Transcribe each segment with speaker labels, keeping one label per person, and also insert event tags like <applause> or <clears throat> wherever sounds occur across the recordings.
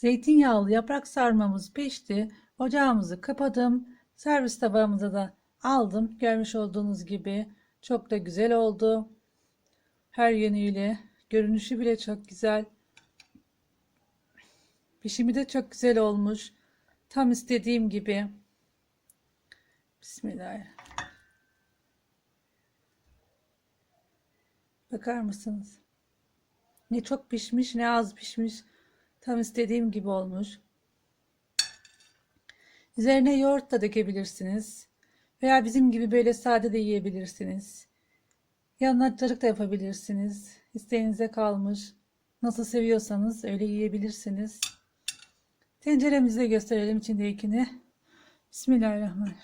Speaker 1: Zeytinyağlı yaprak sarmamız pişti. Ocağımızı kapadım. Servis tabağımıza da aldım. Görmüş olduğunuz gibi çok da güzel oldu. Her yönüyle görünüşü bile çok güzel. Pişimi de çok güzel olmuş. Tam istediğim gibi. Bismillahirrahmanirrahim. Bakar mısınız? Ne çok pişmiş ne az pişmiş. Tam istediğim gibi olmuş. Üzerine yoğurt da dökebilirsiniz. Veya bizim gibi böyle sade de yiyebilirsiniz. Yanına cacık da yapabilirsiniz. İsteğinize kalmış. Nasıl seviyorsanız öyle yiyebilirsiniz. Tenceremizi de gösterelim içindekini. Bismillahirrahmanirrahim.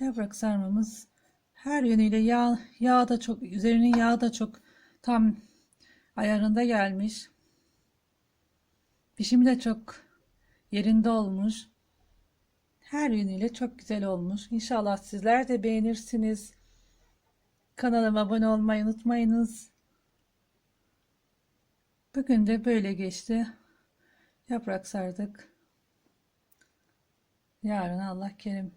Speaker 1: Yaprak sarmamız her yönüyle yağ, yağ da çok, üzerinin yağı da çok tam ayarında gelmiş. Pişimi de çok yerinde olmuş. Her yönüyle çok güzel olmuş. İnşallah sizler de beğenirsiniz. Kanalıma abone olmayı unutmayınız. Bugün de böyle geçti. Yaprak sardık. Yarın Allah kerim.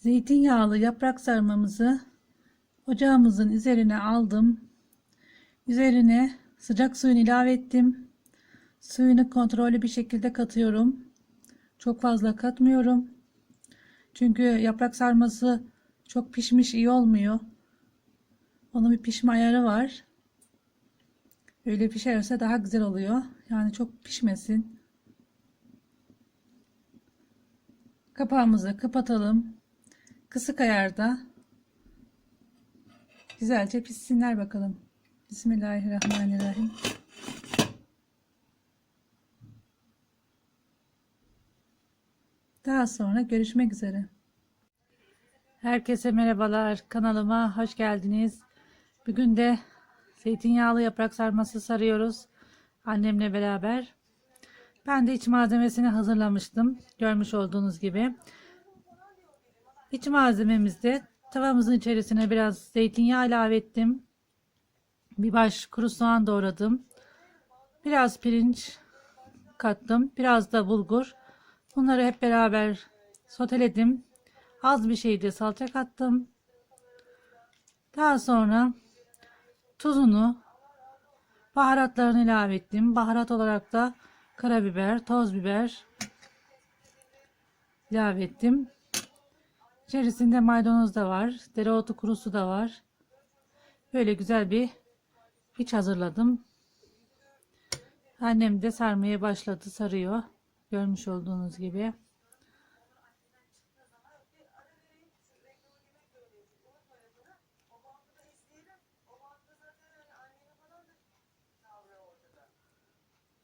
Speaker 1: Zeytinyağlı yaprak sarmamızı ocağımızın üzerine aldım. Üzerine sıcak suyunu ilave ettim. Suyunu kontrollü bir şekilde katıyorum. Çok fazla katmıyorum. Çünkü yaprak sarması çok pişmiş iyi olmuyor. Onun bir pişme ayarı var. Öyle pişerse daha güzel oluyor. Yani çok pişmesin. Kapağımızı kapatalım. Kısık ayarda güzelce pişsinler bakalım. Bismillahirrahmanirrahim. Daha sonra görüşmek üzere. Herkese merhabalar. Kanalıma hoş geldiniz. Bugün de zeytinyağlı yaprak sarması sarıyoruz. Annemle beraber. Ben de iç malzemesini hazırlamıştım. Görmüş olduğunuz gibi. İç malzememizde tavamızın içerisine biraz zeytinyağı ilave ettim. Bir baş kuru soğan doğradım. Biraz pirinç kattım. Biraz da bulgur. Bunları hep beraber soteledim. Az bir şey de salça kattım. Daha sonra tuzunu, baharatlarını ilave ettim. Baharat olarak da karabiber, toz biber ilave ettim. İçerisinde maydanoz da var. Dereotu kurusu da var. Böyle güzel bir iç hazırladım. Annem de sarmaya başladı. Sarıyor. Görmüş olduğunuz gibi.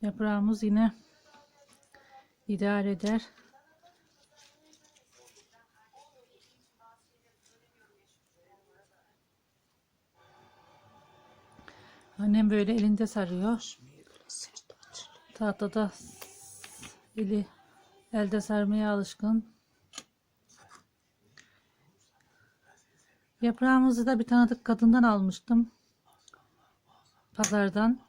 Speaker 1: Yaprağımız yine idare eder. Annem böyle elinde sarıyor. Tahtada eli elde sarmaya alışkın. Yaprağımızı da bir tanıdık kadından almıştım. Pazardan.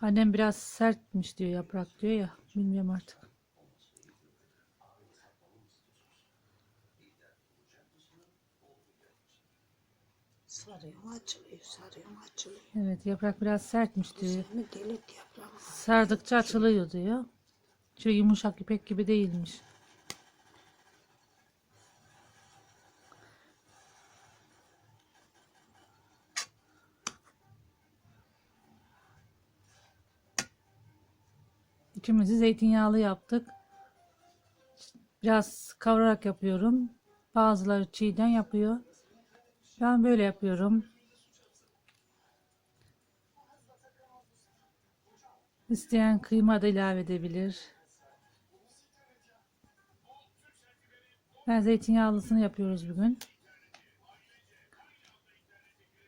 Speaker 1: Annem biraz sertmiş diyor yaprak diyor ya. Bilmiyorum artık.
Speaker 2: Sarıyorum açılıyor, sarıyorum açılıyor.
Speaker 1: Evet yaprak biraz sertmiş diyor.
Speaker 2: Seni delit yaprağı.
Speaker 1: Sardıkça açılıyor diyor. Şöyle yumuşak ipek gibi değilmiş. İçimizi zeytinyağlı yaptık. Biraz kavurarak yapıyorum. Bazıları çiğden yapıyor. Ben böyle yapıyorum. İsteyen kıyma da ilave edebilir. Ben zeytinyağlısını yapıyoruz bugün.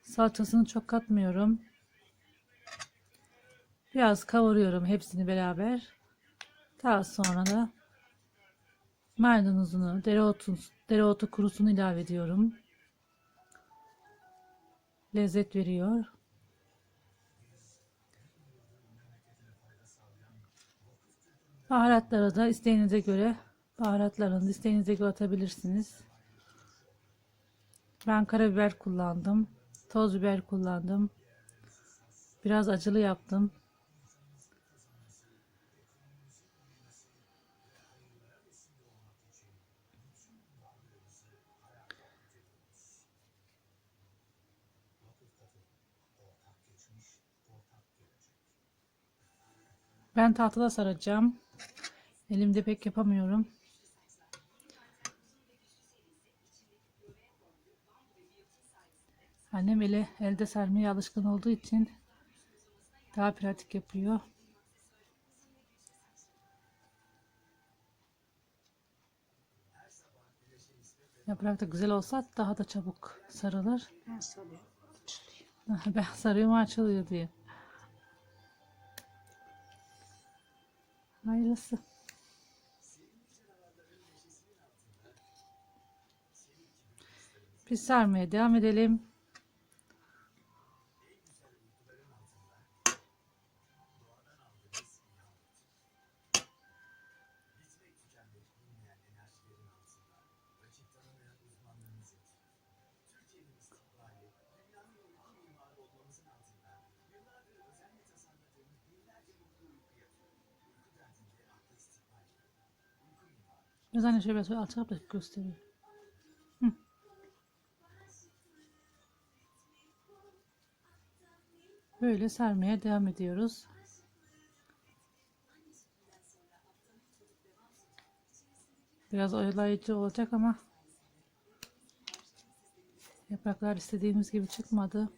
Speaker 1: Salçasını çok katmıyorum. Biraz kavuruyorum hepsini beraber. Daha sonra da maydanozunu, dereotu, dereotu kurusunu ilave ediyorum. Lezzet veriyor. Baharatları da isteğinize göre baharatlarını isteğinize göre atabilirsiniz. Ben karabiber kullandım. Toz biber kullandım. Biraz acılı yaptım. Ben tahtada saracağım. Elimde pek yapamıyorum. Annem ele elde sarmaya alışkın olduğu için daha pratik yapıyor. Yaprak da güzel olsa daha da çabuk sarılır.
Speaker 2: Ben sarıyorum açılıyor. <laughs>
Speaker 1: Ben sarıyorum açılıyor diye. Hayırlısı. Biz sarmaya devam edelim. Biraz hani şöyle biraz alçak da gösteriyor. Hı. Böyle sarmaya devam ediyoruz. Biraz oyalayıcı olacak ama yapraklar istediğimiz gibi çıkmadı.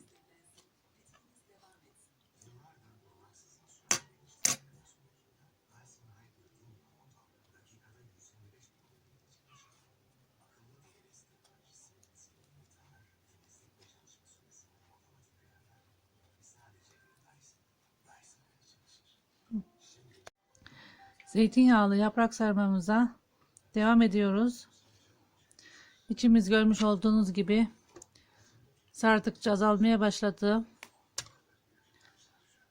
Speaker 1: Zeytinyağlı yaprak sarmamıza devam ediyoruz. İçimiz görmüş olduğunuz gibi sardıkça azalmaya başladı.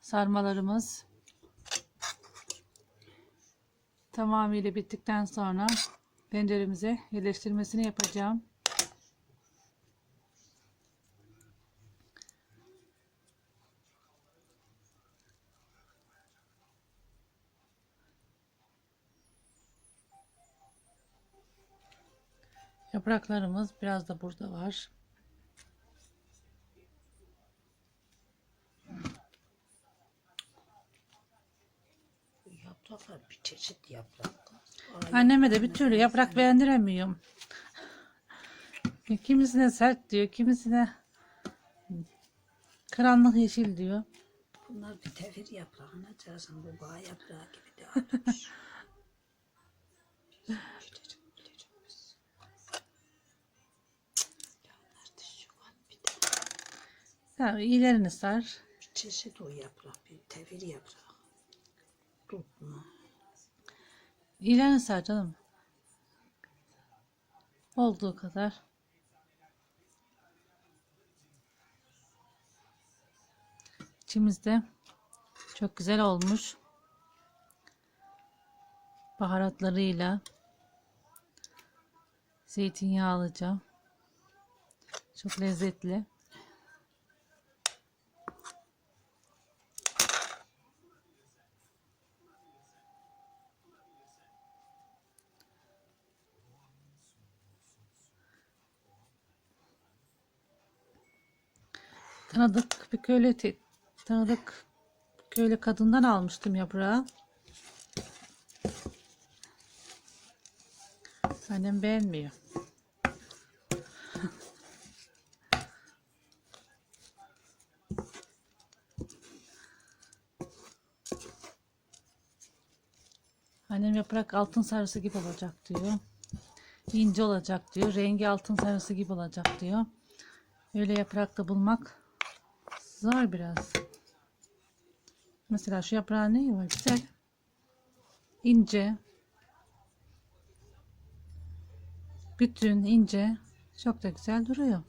Speaker 1: Sarmalarımız tamamıyla bittikten sonra tenceremize yerleştirmesini yapacağım. Yapraklarımız biraz da burada var.
Speaker 2: Yapraklar bir çeşit yaprak. Ay,
Speaker 1: Anneme de bir türlü yaprak beğendiremiyorum. Kimisine sert diyor, kimisine karanlık yeşil diyor.
Speaker 2: Bunlar bir tevir yaprağına carsın. Bu bağ yaprağı gibi de <laughs> Ya,
Speaker 1: iyilerini sar.
Speaker 2: bir çeşit o yaprak. Bir tevir yaprağı. Tutma.
Speaker 1: İyilerini sar canım. Olduğu kadar. İçimizde çok güzel olmuş. Baharatlarıyla zeytinyağlıca çok lezzetli. Tanıdık bir köylü tanıdık köylü kadından almıştım yaprağı. Annem beğenmiyor.
Speaker 3: Annem yaprak altın sarısı gibi olacak diyor. İnce olacak diyor. Rengi altın sarısı gibi olacak diyor. Öyle yaprakta bulmak zor biraz. Mesela şu yaprağın neyi var? Güzel. İnce. Bütün ince. Çok da güzel duruyor.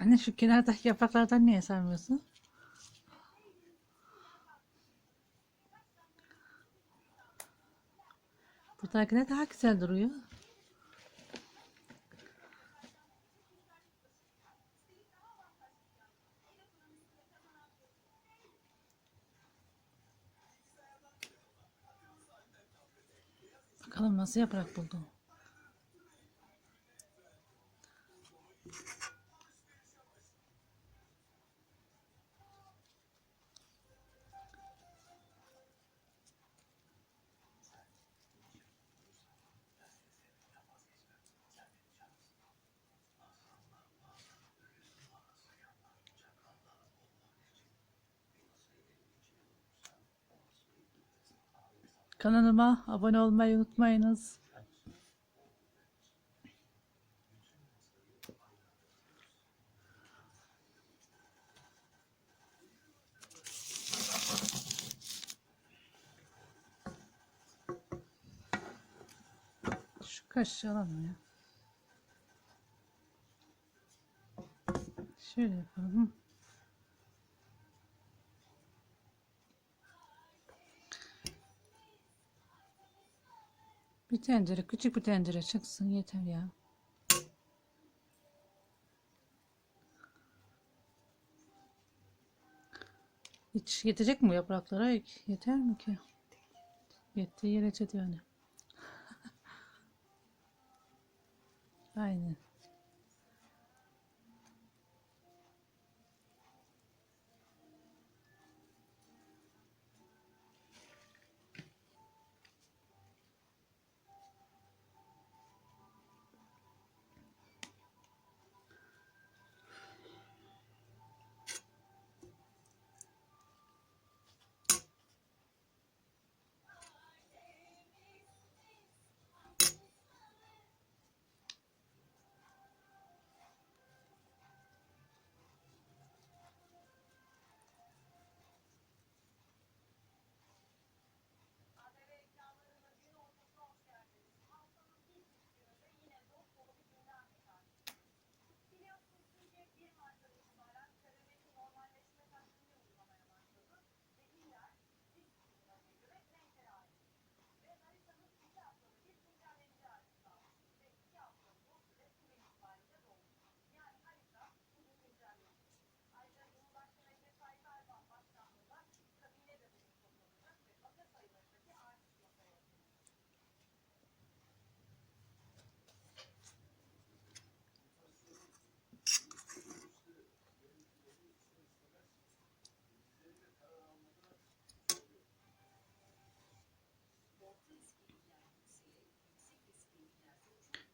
Speaker 3: Anne şu kenardaki yapraklardan niye sarmıyorsun? Buradakiler daha güzel duruyor. Bakalım nasıl yaprak buldum. Kanalıma abone olmayı unutmayınız. Şu kaşığı alalım ya. Şöyle yapalım. Bir tencere, küçük bir tencere çıksın yeter ya. Hiç yetecek mi yapraklara? Yeter mi ki? Yetti yerecek yani. <laughs> Aynen.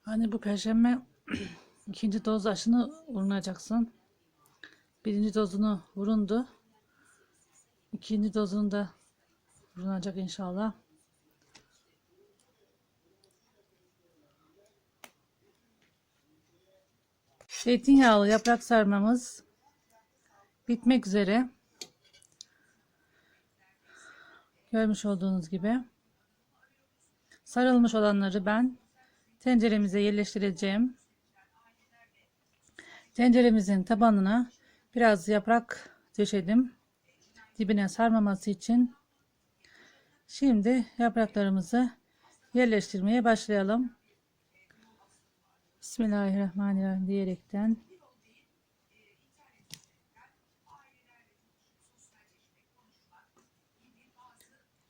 Speaker 3: Hani bu perşembe <clears throat> ikinci doz aşını vurulacaksın. Birinci dozunu vurundu. İkinci dozunu da vurulacak inşallah. Zeytinyağlı yaprak sarmamız bitmek üzere. Görmüş olduğunuz gibi. Sarılmış olanları ben tenceremize yerleştireceğim. Tenceremizin tabanına biraz yaprak döşedim. Dibine sarmaması için. Şimdi yapraklarımızı yerleştirmeye başlayalım. Bismillahirrahmanirrahim diyerekten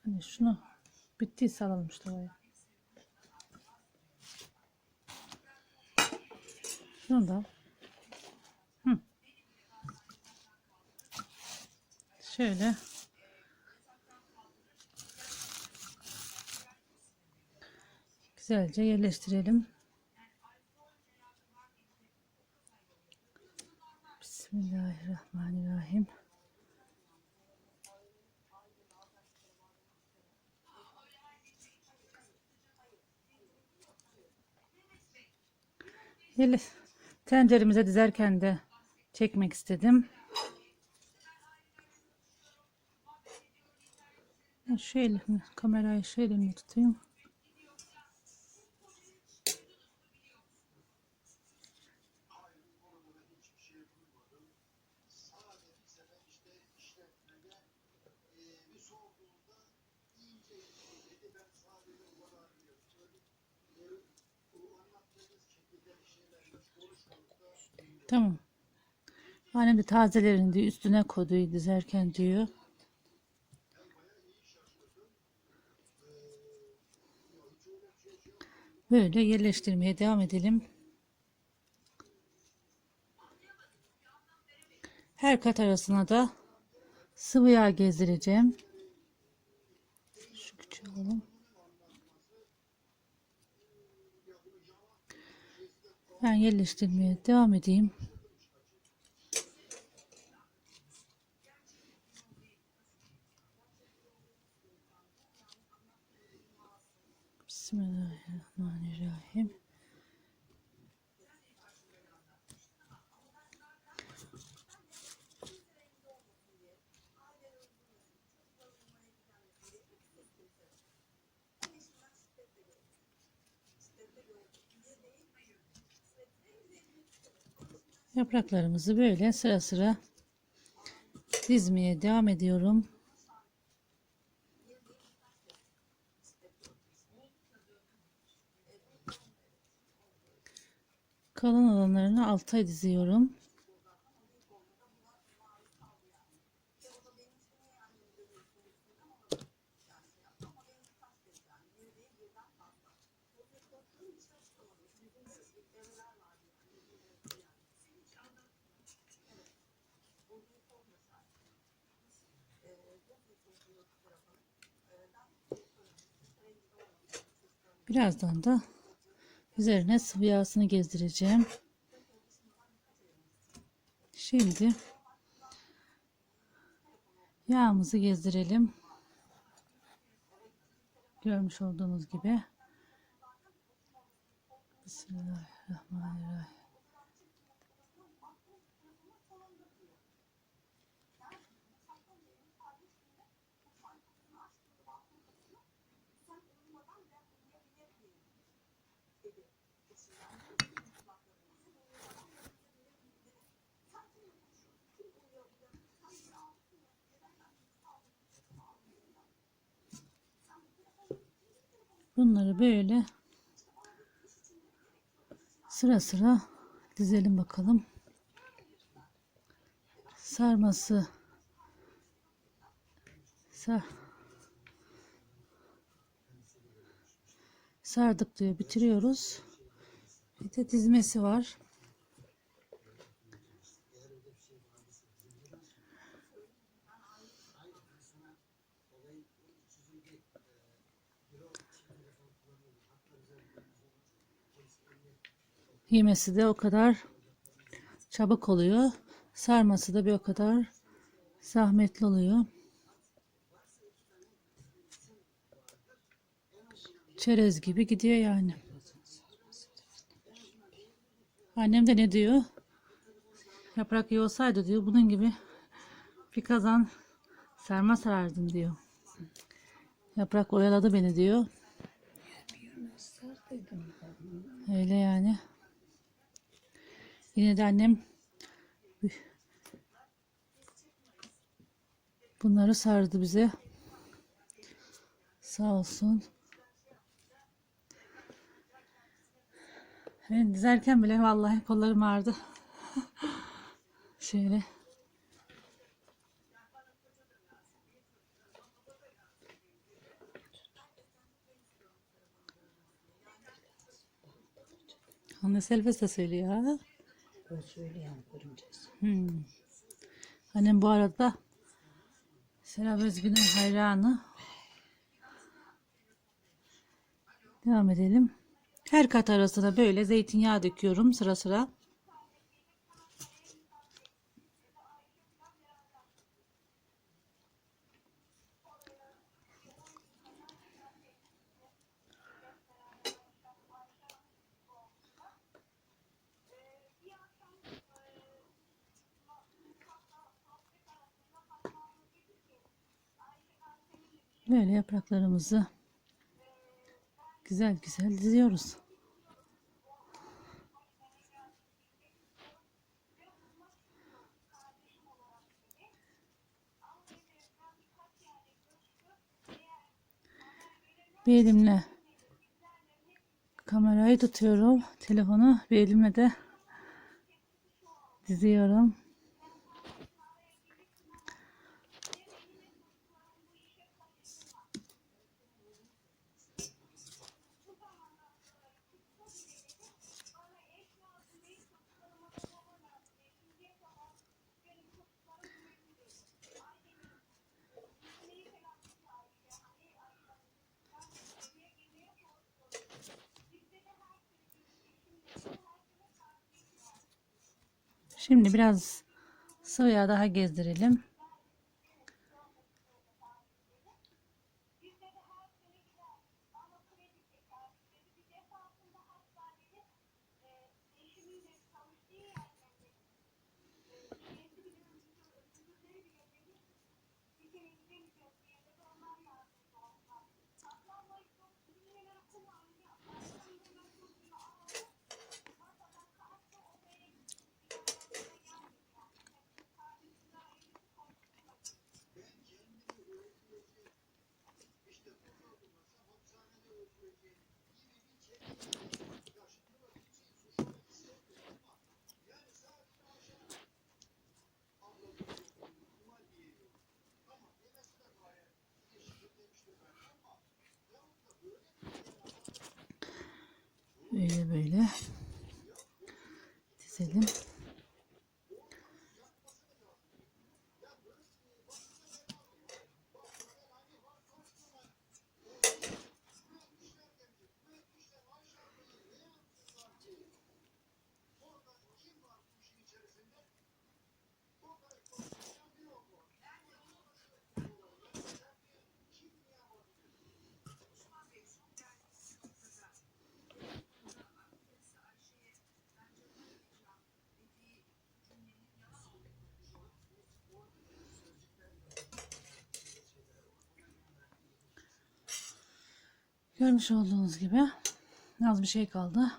Speaker 3: Hani şunu bittiyse alalım işte oraya. Şunu da. Hı. Şöyle. Güzelce yerleştirelim. Bismillahirrahmanirrahim. Yerle tenceremize dizerken de çekmek istedim. Şöyle kamerayı şöyle mi tutayım? Tamam. Annem de tazelerini diyor, üstüne koydu dizerken diyor. Böyle yerleştirmeye devam edelim. Her kat arasına da sıvı yağ gezdireceğim. Şu küçüğü alalım. Ben yerleştirmeye devam edeyim. Bismillahirrahmanirrahim. Yapraklarımızı böyle sıra sıra dizmeye devam ediyorum. Kalan olanlarını alta diziyorum. Birazdan da üzerine sıvı yağsını gezdireceğim. Şimdi yağımızı gezdirelim. Görmüş olduğunuz gibi. Bismillahirrahmanirrahim. Bunları böyle sıra sıra dizelim bakalım. Sarması sar sardık diyor bitiriyoruz. Bir de dizmesi var. Yemesi de o kadar çabuk oluyor. Sarması da bir o kadar zahmetli oluyor. Çerez gibi gidiyor yani. Annem de ne diyor? Yaprak iyi olsaydı diyor bunun gibi bir kazan sarma sarardım diyor. Yaprak oyaladı beni diyor. Öyle yani. Yine de annem bunları sardı bize. Sağ olsun. Ben dizerken bile vallahi kollarım ağrıdı. Şöyle. Anne Selves de söylüyor ha.
Speaker 2: O söyleyen görümcesi.
Speaker 3: Hmm. Annem bu arada Serap Özgün'ün hayranı. Devam edelim. Her kat arasına böyle zeytinyağı döküyorum sıra sıra. Böyle yapraklarımızı güzel güzel diziyoruz. Bir elimle kamerayı tutuyorum. Telefonu bir elimle de diziyorum. Şimdi biraz sıvı yağ daha gezdirelim. Böyle böyle dizelim. Görmüş olduğunuz gibi az bir şey kaldı.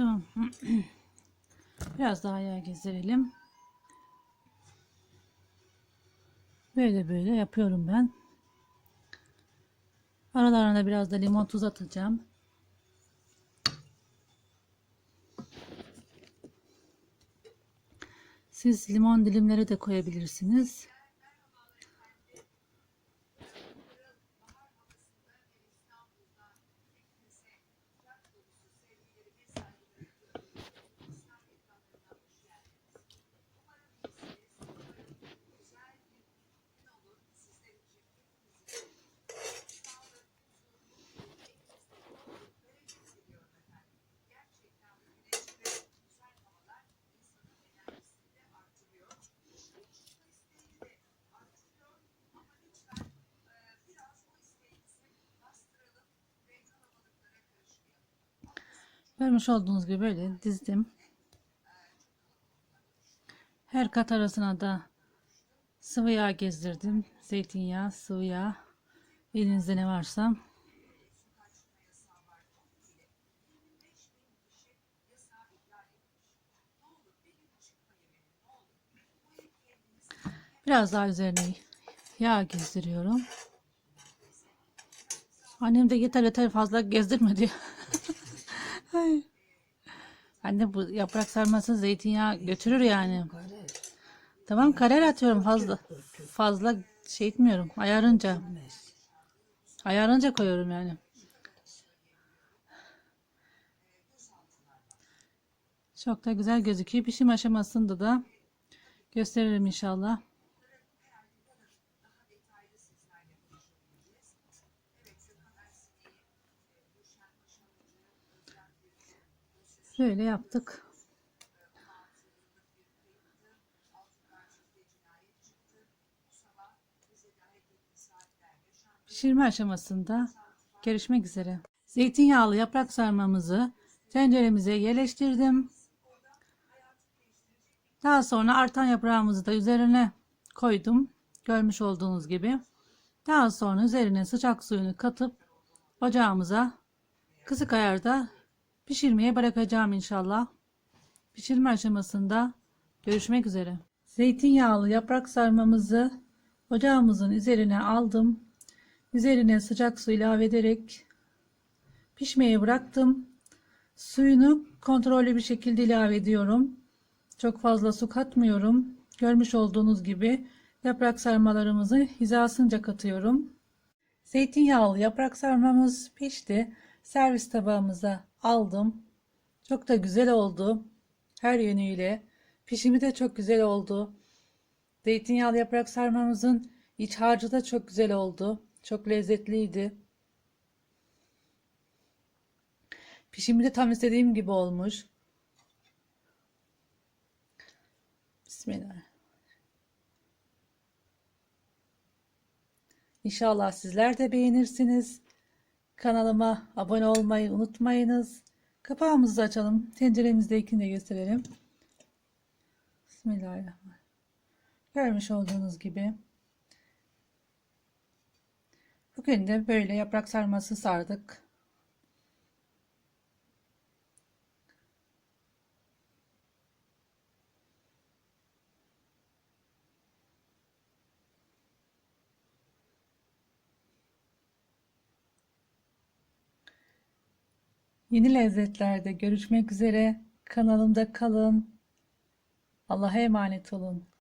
Speaker 3: Tamam. <clears throat> Biraz daha yağ gezdirelim. Böyle böyle yapıyorum ben. Aralarına biraz da limon tuz atacağım. Siz limon dilimleri de koyabilirsiniz.
Speaker 1: Görmüş olduğunuz gibi böyle dizdim. Her kat arasına da sıvı yağ gezdirdim. Zeytinyağı, sıvı yağ. Elinizde ne varsa. Biraz daha üzerine yağ gezdiriyorum. Annem de yeter yeter fazla gezdirme diyor. <laughs> Anne bu yaprak sarması zeytinyağı götürür yani. Tamam karar atıyorum fazla. Fazla şey etmiyorum. Ayarınca. Ayarınca koyuyorum yani. Çok da güzel gözüküyor. Pişim aşamasında da gösteririm inşallah. Böyle yaptık. Pişirme aşamasında görüşmek üzere. Zeytinyağlı yaprak sarmamızı tenceremize yerleştirdim. Daha sonra artan yaprağımızı da üzerine koydum. Görmüş olduğunuz gibi. Daha sonra üzerine sıcak suyunu katıp ocağımıza kısık ayarda pişirmeye bırakacağım inşallah. Pişirme aşamasında görüşmek üzere. Zeytinyağlı yaprak sarmamızı ocağımızın üzerine aldım. Üzerine sıcak su ilave ederek pişmeye bıraktım. Suyunu kontrollü bir şekilde ilave ediyorum. Çok fazla su katmıyorum. Görmüş olduğunuz gibi yaprak sarmalarımızı hizasınca katıyorum. Zeytinyağlı yaprak sarmamız pişti. Servis tabağımıza aldım. Çok da güzel oldu. Her yönüyle. Pişimi de çok güzel oldu. Zeytinyağlı yaprak sarmamızın iç harcı da çok güzel oldu. Çok lezzetliydi. Pişimi de tam istediğim gibi olmuş. Bismillah. İnşallah sizler de beğenirsiniz. Kanalıma abone olmayı unutmayınız. Kapağımızı açalım. Tenceremizdekini de gösterelim. Bismillahirrahmanirrahim. Görmüş olduğunuz gibi. Bugün de böyle yaprak sarması sardık. Yeni lezzetlerde görüşmek üzere. Kanalımda kalın. Allah'a emanet olun.